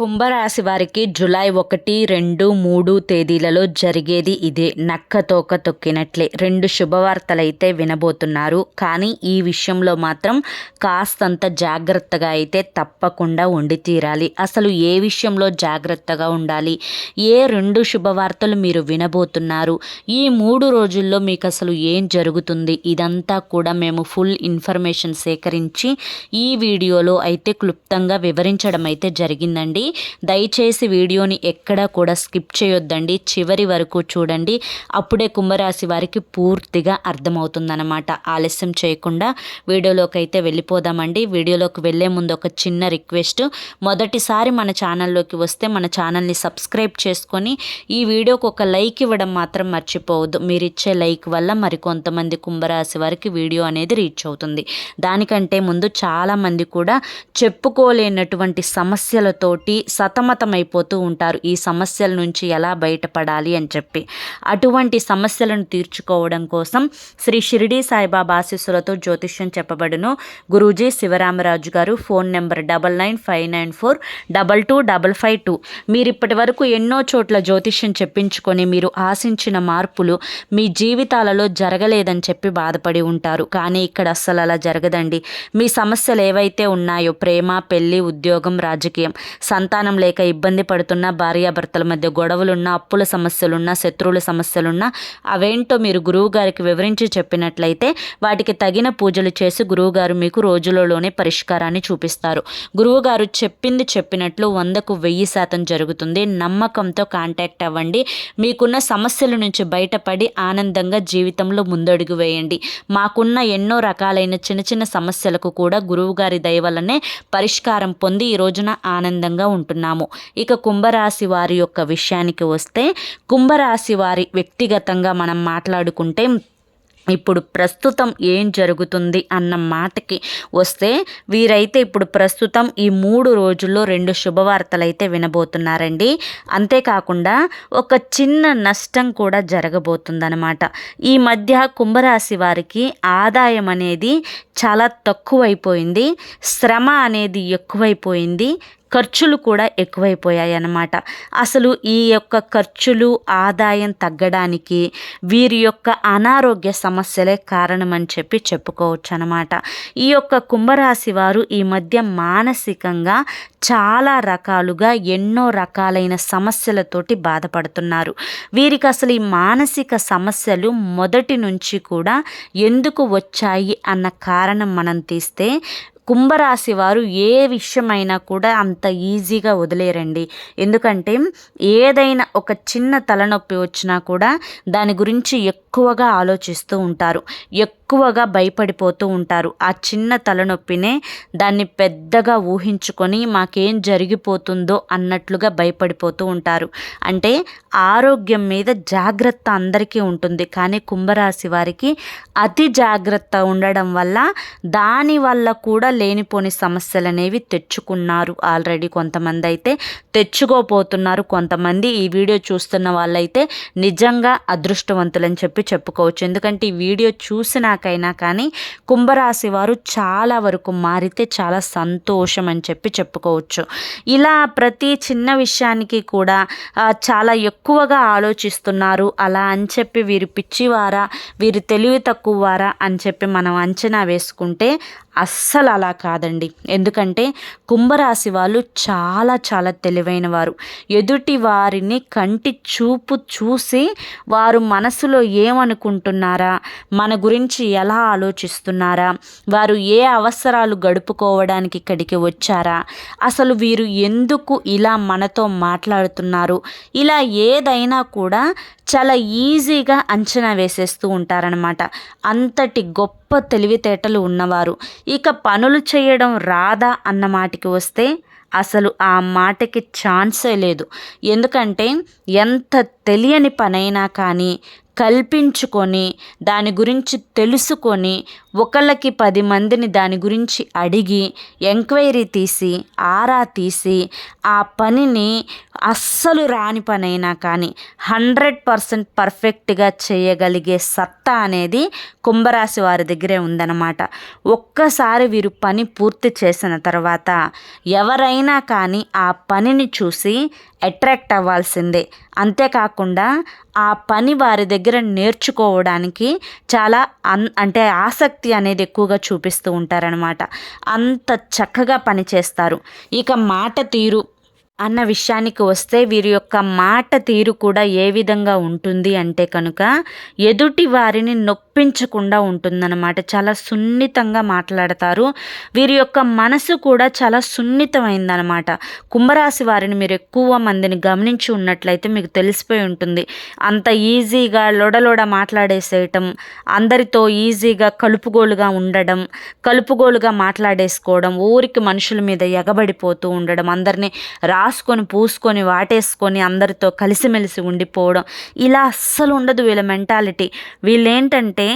కుంభరాశి వారికి జులై ఒకటి రెండు మూడు తేదీలలో జరిగేది ఇదే. నక్క తోక తొక్కినట్లే. రెండు శుభవార్తలైతే వినబోతున్నారు. కానీ ఈ విషయంలో మాత్రం కాస్తంత జాగ్రత్తగా అయితే తప్పకుండా ఉండి తీరాలి. అసలు ఏ విషయంలో జాగ్రత్తగా ఉండాలి? ఏ రెండు శుభవార్తలు మీరు వినబోతున్నారు? ఈ మూడు రోజుల్లో మీకు అసలు ఏం జరుగుతుంది? ఇదంతా కూడా మేము ఫుల్ ఇన్ఫర్మేషన్ సేకరించి ఈ వీడియోలో అయితే క్లుప్తంగా వివరించడం అయితే జరిగిందండి. దయచేసి వీడియోని ఎక్కడా కూడా స్కిప్ చేయొద్దండి. చివరి వరకు చూడండి. అప్పుడే కుంభరాశి వారికి పూర్తిగా అర్థమవుతుందన్నమాట. ఆలస్యం చేయకుండా వీడియోలోకి అయితే వెళ్ళిపోదామండి. వీడియోలోకి వెళ్ళే ముందు ఒక చిన్న రిక్వెస్ట్. మొదటిసారి మన ఛానల్లోకి వస్తే మన ఛానల్ని సబ్స్క్రైబ్ చేసుకొని ఈ వీడియోకి ఒక లైక్ ఇవ్వడం మాత్రం మర్చిపోవద్దు. మీరు ఇచ్చే లైక్ వల్ల మరికొంతమంది కుంభరాశి వారికి వీడియో అనేది రీచ్ అవుతుంది. దానికంటే ముందు చాలామంది కూడా చెప్పుకోలేనటువంటి సమస్యలతోటి సతమతమైపోతూ ఉంటారు. ఈ సమస్యల నుంచి ఎలా బయటపడాలి అని చెప్పి. అటువంటి సమస్యలను తీర్చుకోవడం కోసం శ్రీ షిరిడి సాయిబాబా ఆశీస్సులతో జ్యోతిష్యం చెప్పబడును. గురూజీ శివరామరాజు గారు phone number double nine five nine four double two double five two. మీరు ఇప్పటి వరకు ఎన్నో చోట్ల జ్యోతిష్యం చెప్పించుకొని మీరు ఆశించిన మార్పులు మీ జీవితాలలో జరగలేదని చెప్పి బాధపడి ఉంటారు. కానీ ఇక్కడ అస్సలు అలా జరగదండి. మీ సమస్యలు ఏవైతే ఉన్నాయో ప్రేమ పెళ్ళి ఉద్యోగం రాజకీయం సంతానం లేక ఇబ్బంది పడుతున్న భార్యాభర్తల మధ్య గొడవలున్నా అప్పుల సమస్యలున్నా శత్రువుల సమస్యలున్నా అవేంటో మీరు గురువు గారికి వివరించి చెప్పినట్లయితే వాటికి తగిన పూజలు చేసి గురువుగారు మీకు రోజులలోనే పరిష్కారాన్ని చూపిస్తారు. గురువుగారు చెప్పింది చెప్పినట్లు వందకు వెయ్యి శాతం జరుగుతుంది. నమ్మకంతో కాంటాక్ట్ అవ్వండి. మీకున్న సమస్యల నుంచి బయటపడి ఆనందంగా జీవితంలో ముందడుగు వేయండి. మాకున్న ఎన్నో రకాలైన చిన్న చిన్న సమస్యలకు కూడా గురువుగారి దయ వల్లనే పరిష్కారం పొంది ఈ రోజున ఆనందంగా ఉంటున్నాము. ఇక కుంభరాశి వారి యొక్క విషయానికి వస్తే కుంభరాశి వారి వ్యక్తిగతంగా మనం మాట్లాడుకుంటే ఇప్పుడు ప్రస్తుతం ఏం జరుగుతుంది అన్న మాటకి వస్తే వీరైతే ఇప్పుడు ప్రస్తుతం ఈ మూడు రోజుల్లో రెండు శుభవార్తలు అయితే వినబోతున్నారండి. అంతేకాకుండా ఒక చిన్న నష్టం కూడా జరగబోతుందన్నమాట. ఈ మధ్య కుంభరాశి వారికి ఆదాయం అనేది చాలా తక్కువైపోయింది. శ్రమ అనేది ఎక్కువైపోయింది. ఖర్చులు కూడా ఎక్కువైపోయాయి అన్నమాట. అసలు ఈ యొక్క ఖర్చులు ఆదాయం తగ్గడానికి వీరి యొక్క అనారోగ్య సమస్యలే కారణమని చెప్పి చెప్పుకోవచ్చు అనమాట ఈ యొక్క కుంభరాశి వారు ఈ మధ్య మానసికంగా చాలా రకాలుగా ఎన్నో రకాలైన సమస్యలతోటి బాధపడుతున్నారు. వీరికి అసలు ఈ మానసిక సమస్యలు మొదటి నుంచి కూడా ఎందుకు వచ్చాయి అన్న కారణం మనం తీస్తే కుంభరాశి వారు ఏ విషయమైనా కూడా అంత ఈజీగా వదిలేరండి. ఎందుకంటే ఏదైనా ఒక చిన్న తలనొప్పి వచ్చినా కూడా దాని గురించి ఎక్కువగా ఆలోచిస్తూ ఉంటారు. ఎక్కువగా భయపడిపోతూ ఉంటారు. ఆ చిన్న తలనొప్పినే దాన్ని పెద్దగా ఊహించుకొని మాకేం జరిగిపోతుందో అన్నట్లుగా భయపడిపోతూ ఉంటారు. అంటే ఆరోగ్యం మీద జాగ్రత్త అందరికీ ఉంటుంది. కానీ కుంభరాశి వారికి అతి జాగ్రత్త ఉండడం వల్ల దాని వల్ల కూడా లేనిపోని సమస్యలు అనేవి తెచ్చుకున్నారు ఆల్రెడీ కొంతమంది అయితే. తెచ్చుకోపోతున్నారు కొంతమంది. ఈ వీడియో చూస్తున్న వాళ్ళైతే నిజంగా అదృష్టవంతులని చెప్పి చెప్పుకోవచ్చు. ఎందుకంటే ఈ వీడియో చూసినాకైనా కానీ కుంభరాశి వారు చాలా వరకు మారితే చాలా సంతోషం అని చెప్పి చెప్పుకోవచ్చు. ఇలా ప్రతి చిన్న విషయానికి కూడా చాలా ఎక్కువగా ఆలోచిస్తున్నారు. అలా అని చెప్పి వీరు పిచ్చివారా వీరు తెలివి తక్కువ వారా అని చెప్పి మనం అంచనా వేసుకుంటే అస్సలు అలా కాదండి. ఎందుకంటే కుంభరాశి వాళ్ళు చాలా చాలా తెలివైన వారు ఎదుటి వారిని కంటి చూపు చూసి వారు మనసులో ఏమనుకుంటున్నారా? మన గురించి ఎలా ఆలోచిస్తున్నారా? వారు ఏ అవసరాలు గడుపుకోవడానికి ఇక్కడికి వచ్చారా? అసలు వీరు ఎందుకు ఇలా మనతో మాట్లాడుతున్నారు? ఇలా ఏదైనా కూడా చాలా ఈజీగా అంచనా వేసేస్తూ ఉంటారనమాట అంతటి గొప్ప తెలివితేటలు ఉన్నవారు. ఇక పనులు చేయడం రాదా అన్న మాటకి వస్తే అసలు ఆ మాటకి ఛాన్సే లేదు. ఎందుకంటే ఎంత తెలియని పనైనా కానీ కల్పించుకొని దాని గురించి తెలుసుకొని ఒకళ్ళకి పది మందిని దాని గురించి అడిగి ఎంక్వైరీ తీసి ఆరా తీసి ఆ పనిని అస్సలు రాని పనైనా కానీ హండ్రెడ్ పర్సెంట్ పర్ఫెక్ట్గా చేయగలిగే సత్తా అనేది కుంభరాశి వారి దగ్గరే ఉందన్నమాట. ఒక్కసారి వీరు పని పూర్తి చేసిన తర్వాత ఎవరైనా కానీ ఆ పనిని చూసి అట్రాక్ట్ అవ్వాల్సిందే. అంతేకాకుండా ఆ పని వారి దగ్గర నేర్చుకోవడానికి చాలా అన్ అంటే ఆసక్తి అనేది ఎక్కువగా చూపిస్తూ ఉంటారనమాట అంత చక్కగా పని చేస్తారు. ఇక మాట తీరు అన్న విషయానికి వస్తే వీరి యొక్క మాట తీరు కూడా ఏ విధంగా ఉంటుంది అంటే కనుక ఎదుటి వారిని నొప్పించకుండా ఉంటుందన్నమాట. చాలా సున్నితంగా మాట్లాడతారు. వీరి యొక్క మనసు కూడా చాలా సున్నితమైందనమాట కుంభరాశి వారిని మీరు ఎక్కువ మందిని గమనించి ఉన్నట్లయితే మీకు తెలిసిపోయి ఉంటుంది. అంత ఈజీగా లొడలొడ మాట్లాడేసేయటం అందరితో ఈజీగా కలుపుగోలుగా ఉండడం కలుపుగోలుగా మాట్లాడేసుకోవడం ఊరికి మనుషుల మీద ఎగబడిపోతూ ఉండడం అందరినీ రా రాసుకొని పూసుకొని వాటేసుకొని అందరితో కలిసిమెలిసి ఉండిపోవడం. ఇలా అస్సలు ఉండదు వీళ్ళ మెంటాలిటీ. వీళ్ళేంటంటే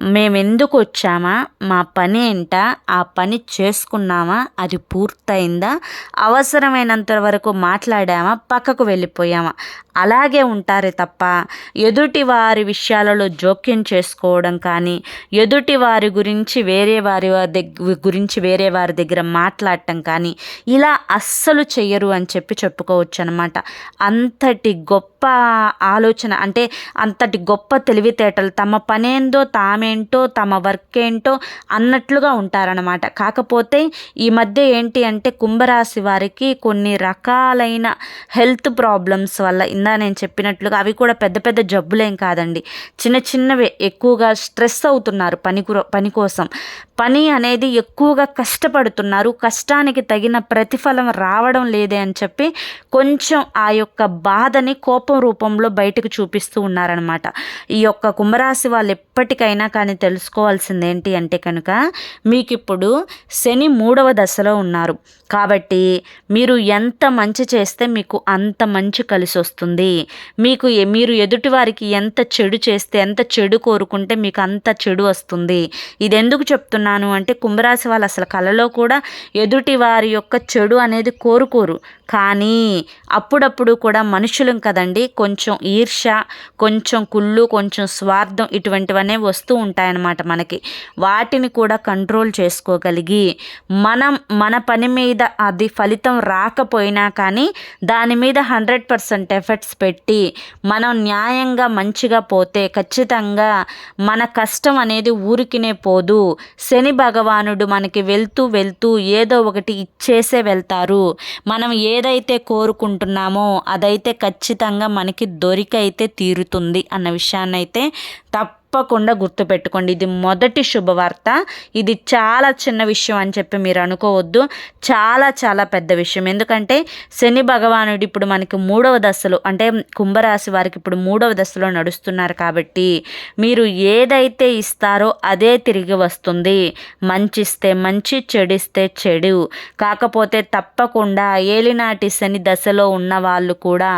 మేము ఎందుకు వచ్చామా? మా పని ఏంట? ఆ పని చేసుకున్నామా? అది పూర్తయిందా? అవసరమైనంత వరకు మాట్లాడామా? పక్కకు వెళ్ళిపోయామా? అలాగే ఉంటారే తప్ప ఎదుటి వారి విషయాలలో జోక్యం చేసుకోవడం కానీ ఎదుటి వారి గురించి వేరే వారి దగ్గర గురించి వేరే వారి దగ్గర మాట్లాడటం కానీ ఇలా అస్సలు చెయ్యరు అని చెప్పి చెప్పుకోవచ్చు అనమాట అంతటి గొప్ప ఆలోచన అంటే అంతటి గొప్ప తెలివితేటలు తమ పనేందో తామే ఏంటో తమ వర్క్ ఏంటో అన్నట్లుగా ఉంటారనమాట కాకపోతే ఈ మధ్య ఏంటి అంటే కుంభరాశి వారికి కొన్ని రకాలైన హెల్త్ ప్రాబ్లమ్స్ వల్ల ఇందా నేను చెప్పినట్లుగా అవి కూడా పెద్ద పెద్ద జబ్బులేం కాదండి. చిన్న చిన్నవి ఎక్కువగా స్ట్రెస్ అవుతున్నారు పని పని కోసం. పని అనేది ఎక్కువగా కష్టపడుతున్నారు కష్టానికి తగిన ప్రతిఫలం రావడం లేదే అని చెప్పి కొంచెం ఆ యొక్క బాధని కోపం రూపంలో బయటకు చూపిస్తూ ఉన్నారనమాట ఈ యొక్క కుంభరాశి వాళ్ళు ఎప్పటికైనా కానీ తెలుసుకోవాల్సింది ఏంటి అంటే కనుక మీకు ఇప్పుడు శని మూడవ దశలో ఉన్నారు. కాబట్టి మీరు ఎంత మంచి చేస్తే మీకు అంత మంచి కలిసి వస్తుంది. మీకు మీరు ఎదుటివారికి ఎంత చెడు చేస్తే ఎంత చెడు కోరుకుంటే మీకు అంత చెడు వస్తుంది. ఇది ఎందుకు చెప్తున్నాను అంటే కుంభరాశి వాళ్ళు అసలు కళలో కూడా ఎదుటి వారి యొక్క చెడు అనేది కోరుకోరు. కానీ అప్పుడప్పుడు కూడా మనుషులం కదండి. కొంచెం ఈర్ష కొంచెం కుళ్ళు కొంచెం స్వార్థం ఇటువంటివనే వస్తూ ఉంటాయన్నమాట మనకి. వాటిని కూడా కంట్రోల్ చేసుకోగలిగి మనం మన పని మీద అది ఫలితం రాకపోయినా కానీ దాని మీద హండ్రెడ్ పర్సెంట్ ఎఫర్ట్స్ పెట్టి మనం న్యాయంగా మంచిగా పోతే ఖచ్చితంగా మన కష్టం అనేది ఊరికినే పోదు. శని భగవానుడు మనకి వెళ్తూ వెళ్తూ ఏదో ఒకటి ఇచ్చేసే వెళ్తారు. మనం ఏ ఏదైతే కోరుకుంటున్నామో అదైతే ఖచ్చితంగా మనకి దొరికైతే తీరుతుంది అన్న విషయాన్ని అయితే తప్ప తప్పకుండా గుర్తుపెట్టుకోండి. ఇది మొదటి శుభవార్త. ఇది చాలా చిన్న విషయం అని చెప్పి మీరు అనుకోవద్దు. చాలా చాలా పెద్ద విషయం. ఎందుకంటే శని భగవానుడు ఇప్పుడు మనకి మూడవ దశలో అంటే కుంభరాశి వారికి ఇప్పుడు మూడవ దశలో నడుస్తున్నారు కాబట్టి మీరు ఏదైతే ఇస్తారో అదే తిరిగి వస్తుంది. మంచిస్తే మంచి చెడిస్తే చెడు. కాకపోతే తప్పకుండా ఏలినాటి శని దశలో ఉన్న వాళ్ళు కూడా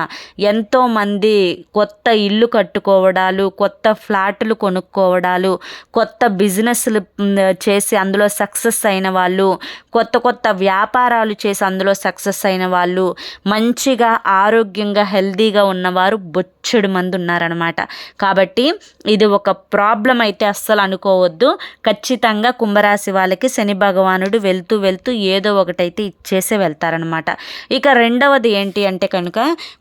ఎంతోమంది కొత్త ఇల్లు కట్టుకోవడాలు కొత్త ఫ్లాట్లు కొనుక్కోవడాలు కొత్త బిజినెస్లు చేసి అందులో సక్సెస్ అయిన వాళ్ళు కొత్త కొత్త వ్యాపారాలు చేసి అందులో సక్సెస్ అయిన వాళ్ళు మంచిగా ఆరోగ్యంగా హెల్తీగా ఉన్నవారు బొచ్చెడు మంది ఉన్నారనమాట కాబట్టి ఇది ఒక ప్రాబ్లం అయితే అస్సలు అనుకోవద్దు. ఖచ్చితంగా కుంభరాశి వాళ్ళకి శని భగవానుడు వెళ్తూ వెళ్తూ ఏదో ఒకటైతే ఇచ్చేసే వెళ్తారనమాట ఇక రెండవది ఏంటి అంటే కనుక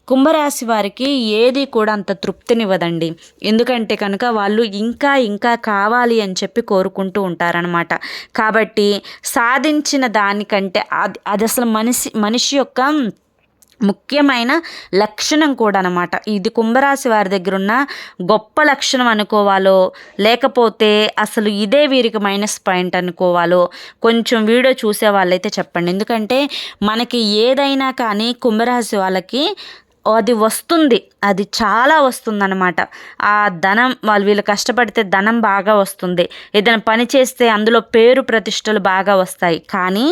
కుంభరాశి వారికి ఏది కూడా అంత తృప్తినివ్వదండి. ఎందుకంటే కనుక వాళ్ళు ఇంకా ఇంకా కావాలి అని చెప్పి కోరుకుంటూ ఉంటారనమాట కాబట్టి సాధించిన దానికంటే అది అది అసలు మనిషి మనిషి యొక్క ముఖ్యమైన లక్షణం కూడా అనమాట ఇది కుంభరాశి వారి దగ్గర ఉన్న గొప్ప లక్షణం అనుకోవాలో లేకపోతే అసలు ఇదే వీరికి మైనస్ పాయింట్ అనుకోవాలో కొంచెం వీడియో చూసే వాళ్ళైతే చెప్పండి. ఎందుకంటే మనకి ఏదైనా కానీ కుంభరాశి వాళ్ళకి అది వస్తుంది. అది చాలా వస్తుందన్నమాట. ఆ ధనం వాళ్ళు వీళ్ళు కష్టపడితే ధనం బాగా వస్తుంది. ఏదైనా పని చేస్తే అందులో పేరు ప్రతిష్టలు బాగా వస్తాయి. కానీ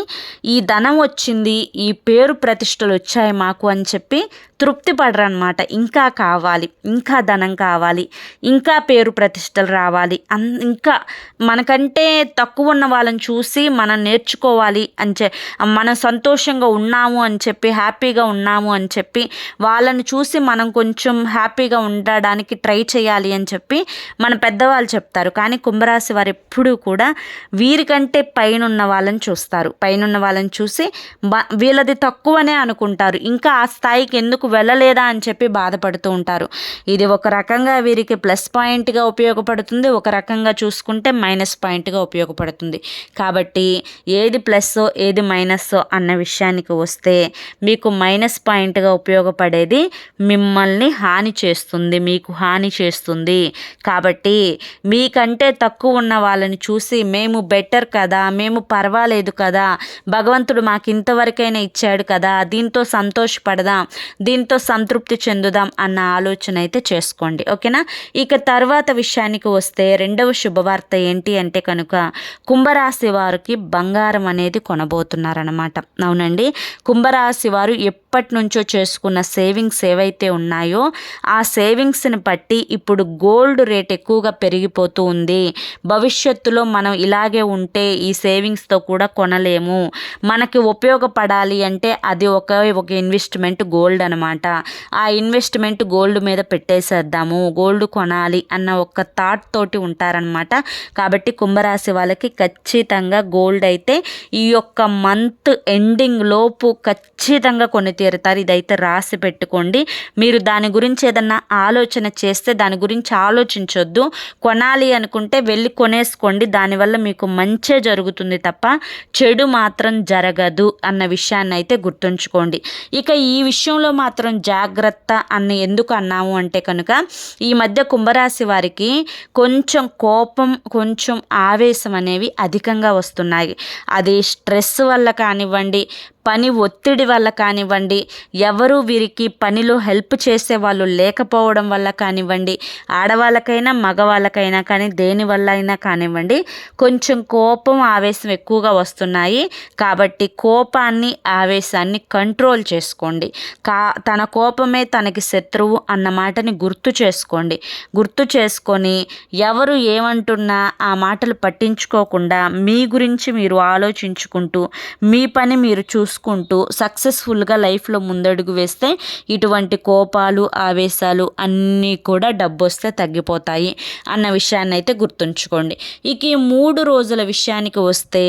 ఈ ధనం వచ్చింది ఈ పేరు ప్రతిష్టలు వచ్చాయి మాకు అని చెప్పి తృప్తి పడరనమాట ఇంకా కావాలి ఇంకా ధనం కావాలి ఇంకా పేరు ప్రతిష్టలు రావాలి. అన్ ఇంకా మనకంటే తక్కువ ఉన్న వాళ్ళని చూసి మనం నేర్చుకోవాలి అని చె మనం సంతోషంగా ఉన్నాము అని చెప్పి హ్యాపీగా ఉన్నాము అని చెప్పి వాళ్ళని చూసి మనం కొంచెం హ్యాపీగా ఉండడానికి ట్రై చేయాలి అని చెప్పి మన పెద్దవాళ్ళు చెప్తారు. కానీ కుంభరాశి వారు ఎప్పుడూ కూడా వీరికంటే పైన ఉన్న వాళ్ళని చూస్తారు. పైన ఉన్న వాళ్ళని చూసి వీళ్ళది తక్కువనే అనుకుంటారు. ఇంకా ఆ స్థాయికి ఎందుకు వెళ్ళలేదా అని చెప్పి బాధపడుతూ ఉంటారు. ఇది ఒక రకంగా వీరికి ప్లస్ పాయింట్గా ఉపయోగపడుతుంది. ఒక రకంగా చూసుకుంటే మైనస్ పాయింట్గా ఉపయోగపడుతుంది. కాబట్టి ఏది ప్లస్ ఏది మైనస్ అన్న విషయానికి వస్తే మీకు మైనస్ పాయింట్గా ఉపయోగపడేది మిమ్మల్ని హాని చేస్తుంది మీకు హాని చేస్తుంది. కాబట్టి మీకంటే తక్కువ ఉన్న వాళ్ళని చూసి మేము బెటర్ కదా మేము పర్వాలేదు కదా భగవంతుడు మాకు ఇంతవరకైనా ఇచ్చాడు కదా దీంతో సంతోషపడదాం దీంతో సంతృప్తి చెందుదాం అన్న ఆలోచన అయితే చేసుకోండి. ఓకేనా? ఇక తర్వాత విషయానికి వస్తే రెండవ శుభవార్త ఏంటి అంటే కనుక కుంభరాశి వారికి బంగారం అనేది కొనబోతున్నారనమాట అవునండి? కుంభరాశి వారు ఎప్పటి నుంచో చేసుకున్న సేవింగ్ సేవింగ్స్ ఏవైతే ఉన్నాయో ఆ సేవింగ్స్ని బట్టి ఇప్పుడు గోల్డ్ రేట్ ఎక్కువగా పెరిగిపోతూ ఉంది. భవిష్యత్తులో మనం ఇలాగే ఉంటే ఈ సేవింగ్స్తో కూడా కొనలేము. మనకి ఉపయోగపడాలి అంటే అది ఒక ఒక ఇన్వెస్ట్మెంట్ గోల్డ్ అనమాట ఆ ఇన్వెస్ట్మెంట్ గోల్డ్ మీద పెట్టేసేద్దాము. గోల్డ్ కొనాలి అన్న ఒక థాట్ తోటి ఉంటారనమాట కాబట్టి కుంభరాశి వాళ్ళకి ఖచ్చితంగా గోల్డ్ అయితే ఈ యొక్క మంత్ ఎండింగ్ లోపు ఖచ్చితంగా కొని తీరుతారు. ఇదైతే రాసి పెట్టు పెట్టుకోండి. మీరు దాని గురించి ఏదన్నా ఆలోచన చేస్తే దాని గురించి ఆలోచించొద్దు. కొనాలి అనుకుంటే వెళ్ళి కొనేసుకోండి. దానివల్ల మీకు మంచే జరుగుతుంది తప్ప చెడు మాత్రం జరగదు అన్న విషయాన్ని అయితే గుర్తుంచుకోండి. ఇక ఈ విషయంలో మాత్రం జాగ్రత్త అని ఎందుకు అన్నాము అంటే కనుక ఈ మధ్య కుంభరాశి వారికి కొంచెం కోపం కొంచెం ఆవేశం అనేవి అధికంగా వస్తున్నాయి. అది స్ట్రెస్ వల్ల కానివ్వండి పని ఒత్తిడి వల్ల కానివ్వండి ఎవరు వీరికి పనిలో హెల్ప్ చేసే వాళ్ళు లేకపోవడం వల్ల కానివ్వండి ఆడవాళ్ళకైనా మగవాళ్ళకైనా కానీ దేని వల్ల అయినా కానివ్వండి కొంచెం కోపం ఆవేశం ఎక్కువగా వస్తున్నాయి. కాబట్టి కోపాన్ని ఆవేశాన్ని కంట్రోల్ చేసుకోండి. కా తన కోపమే తనకి శత్రువు అన్న మాటని గుర్తు చేసుకోండి. గుర్తు చేసుకొని ఎవరు ఏమంటున్నా ఆ మాటలు పట్టించుకోకుండా మీ గురించి మీరు ఆలోచించుకుంటూ మీ పని మీరు చూ చూసుకుంటూ సక్సెస్ఫుల్గా లైఫ్లో ముందడుగు వేస్తే ఇటువంటి కోపాలు ఆవేశాలు అన్నీ కూడా డబ్బు వస్తే తగ్గిపోతాయి అన్న విషయాన్ని అయితే గుర్తుంచుకోండి. ఇక ఈ మూడు రోజుల విషయానికి వస్తే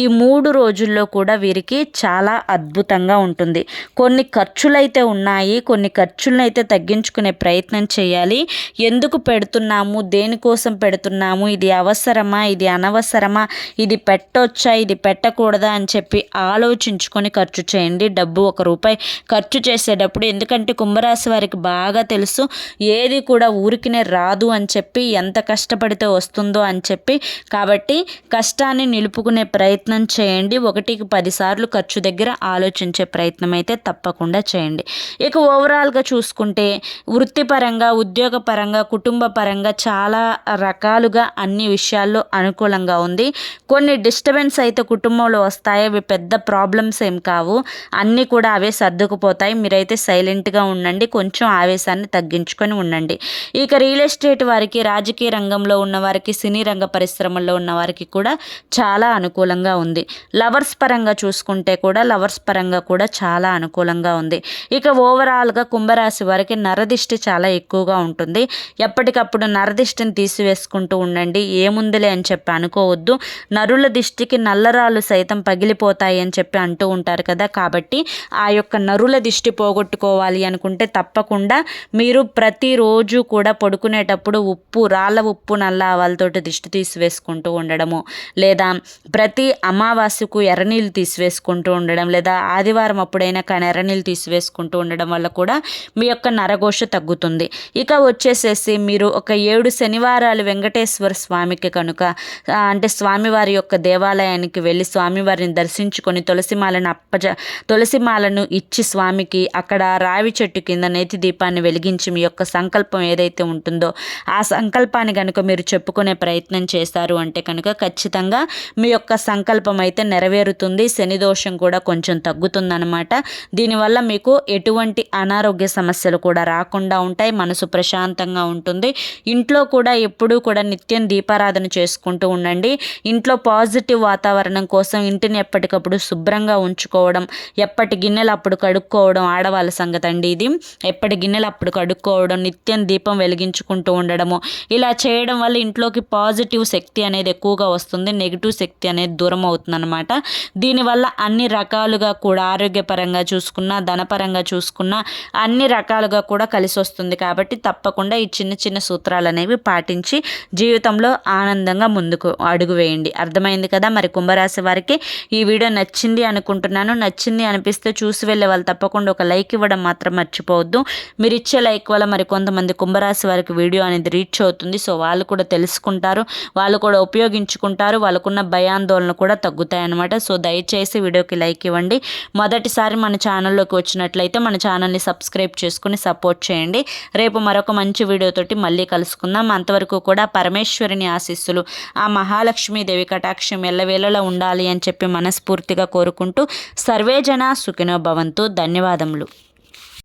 ఈ మూడు రోజుల్లో కూడా వీరికి చాలా అద్భుతంగా ఉంటుంది. కొన్ని ఖర్చులు అయితే ఉన్నాయి కొన్ని ఖర్చులను అయితే తగ్గించుకునే ప్రయత్నం చేయాలి. ఎందుకు పెడుతున్నాము దేనికోసం పెడుతున్నాము ఇది అవసరమా ఇది అనవసరమా ఇది పెట్టొచ్చా ఇది పెట్టకూడదా అని చెప్పి ఆలోచించుకొని ఖర్చు చేయండి. డబ్బు ఒక రూపాయి ఖర్చు చేసేటప్పుడు ఎందుకంటే కుంభరాశి వారికి బాగా తెలుసు ఏది కూడా ఊరికినే రాదు అని చెప్పి ఎంత కష్టపడితే వస్తుందో అని చెప్పి. కాబట్టి కష్టాన్ని నిలుపుకునే ప్రయత్నం చేయండి. ఒకటికి పదిసార్లు ఖర్చు దగ్గర ఆలోచించే ప్రయత్నం అయితే తప్పకుండా చేయండి. ఇక ఓవరాల్గా చూసుకుంటే వృత్తిపరంగా ఉద్యోగపరంగా కుటుంబ పరంగా చాలా రకాలుగా అన్ని విషయాల్లో అనుకూలంగా ఉంది. కొన్ని డిస్టర్బెన్స్ అయితే కుటుంబంలో వస్తాయి. అవి పెద్ద ప్రాబ్లమ్స్ ఏం కావు. అన్నీ కూడా అవే సర్దుకుపోతాయి. మీరైతే సైలెంట్గా ఉండండి. కొంచెం ఆవేశాన్ని తగ్గించుకొని ఉండండి. ఇక రియల్ ఎస్టేట్ వారికి రాజకీయ రంగంలో ఉన్న వారికి సినీ రంగ పరిశ్రమల్లో ఉన్న వారికి కూడా చాలా అనుకూలంగా ఉంది. లవర్స్ పరంగా చూసుకుంటే కూడా లవర్స్ పరంగా కూడా చాలా అనుకూలంగా ఉంది. ఇక ఓవరాల్గా కుంభరాశి వారికి నరదిష్టి చాలా ఎక్కువగా ఉంటుంది. ఎప్పటికప్పుడు నరదిష్టిని తీసివేసుకుంటూ ఉండండి. ఏముందిలే అని చెప్పి అనుకోవద్దు. నరుల దిష్టికి నల్లరాళ్ళు సైతం పగిలిపోతాయి అని చెప్పి అంటూ ఉంటారు కదా. కాబట్టి ఆ యొక్క నరుల దిష్టి పోగొట్టుకోవాలి అనుకుంటే తప్పకుండా మీరు ప్రతిరోజు కూడా పడుకునేటప్పుడు ఉప్పు రాళ్ళ ఉప్పు నల్ల ఆవాలతోటి దిష్టి తీసివేసుకుంటూ ఉండడము లేదా ప్రతి అమావాస్యకు ఎర్రనీళ్ళు తీసివేసుకుంటూ ఉండడం లేదా ఆదివారం అప్పుడైనా కానీ ఎర్రనీళ్ళు తీసివేసుకుంటూ ఉండడం వల్ల కూడా మీ యొక్క నరఘోష తగ్గుతుంది. ఇక వచ్చేసేసి మీరు ఒక ఏడు శనివారాలు వెంకటేశ్వర స్వామికి కనుక అంటే స్వామివారి యొక్క దేవాలయానికి వెళ్ళి స్వామివారిని దర్శించుకొని తులసిమాలను అప్పజ తులసి మాలను ఇచ్చి స్వామికి అక్కడ రావి చెట్టు కింద నేతి దీపాన్ని వెలిగించి మీ యొక్క సంకల్పం ఏదైతే ఉంటుందో ఆ సంకల్పాన్ని కనుక మీరు చెప్పుకునే ప్రయత్నం చేస్తారు అంటే కనుక ఖచ్చితంగా మీ యొక్క సంకల్పం అయితే నెరవేరుతుంది శని దోషం కూడా కొంచెం తగ్గుతుందన్నమాట. దీనివల్ల మీకు ఎటువంటి అనారోగ్య సమస్యలు కూడా రాకుండా ఉంటాయి మనసు ప్రశాంతంగా ఉంటుంది. ఇంట్లో కూడా ఎప్పుడూ కూడా నిత్యం దీపారాధన చేసుకుంటూ ఉండండి. ఇంట్లో పాజిటివ్ వాతావరణం కోసం ఇంటిని ఎప్పటికప్పుడు శుభ్రంగా ఉంచుకోవడం ఎప్పటి గిన్నెలు అప్పుడు కడుక్కోవడం ఆడవాళ్ళ సంగతి అండి ఇది. ఎప్పటి గిన్నెలు అప్పుడు కడుక్కోవడం నిత్యం దీపం వెలిగించుకుంటూ ఉండడము. ఇలా చేయడం వల్ల ఇంట్లోకి పాజిటివ్ శక్తి అనేది ఎక్కువగా వస్తుంది నెగిటివ్ శక్తి అనేది దూరం అవుతుంది అనమాట దీనివల్ల అన్ని రకాలుగా కూడా ఆరోగ్యపరంగా చూసుకున్నా ధనపరంగా చూసుకున్నా అన్ని రకాలుగా కూడా కలిసి వస్తుంది కాబట్టి తప్పకుండా ఈ చిన్న చిన్న సూత్రాలు అనేవి పాటించి జీవితంలో ఆనందంగా ముందుకు అడుగు వేయండి. అర్థమైంది కదా? మరి కుంభరాశి వారికి ఈ వీడియో నచ్చింది అనుకుంటున్నాను నచ్చింది అనిపిస్తే చూసి వెళ్ళే వాళ్ళు తప్పకుండా ఒక లైక్ ఇవ్వడం మాత్రం మర్చిపోవద్దు. మీరు ఇచ్చే లైక్ వల్ల మరి కొంతమంది కుంభరాశి వారికి వీడియో అనేది రీచ్ అవుతుంది. సో వాళ్ళు కూడా తెలుసుకుంటారు. వాళ్ళు కూడా ఉపయోగించుకుంటారు. వాళ్ళకున్న భయాందోళన కూడా తగ్గుతాయన్నమాట. సో దయచేసి వీడియోకి లైక్ ఇవ్వండి. మొదటిసారి మన ఛానల్లోకి వచ్చినట్లయితే మన ఛానల్ని సబ్స్క్రైబ్ చేసుకుని సపోర్ట్ చేయండి. రేపు మరొక మంచి వీడియోతోటి మళ్ళీ కలుసుకుందాం. అంతవరకు కూడా పరమేశ్వరిని ఆశీస్సులు ఆ మహాలక్ష్మీదేవి కటాక్షం ఎల్లవేళలా ఉండాలి అని చెప్పి మనస్ఫూర్తిగా కోరుకుంటూ సర్వేజన సుఖినో భవంతు. ధన్యవాదములు.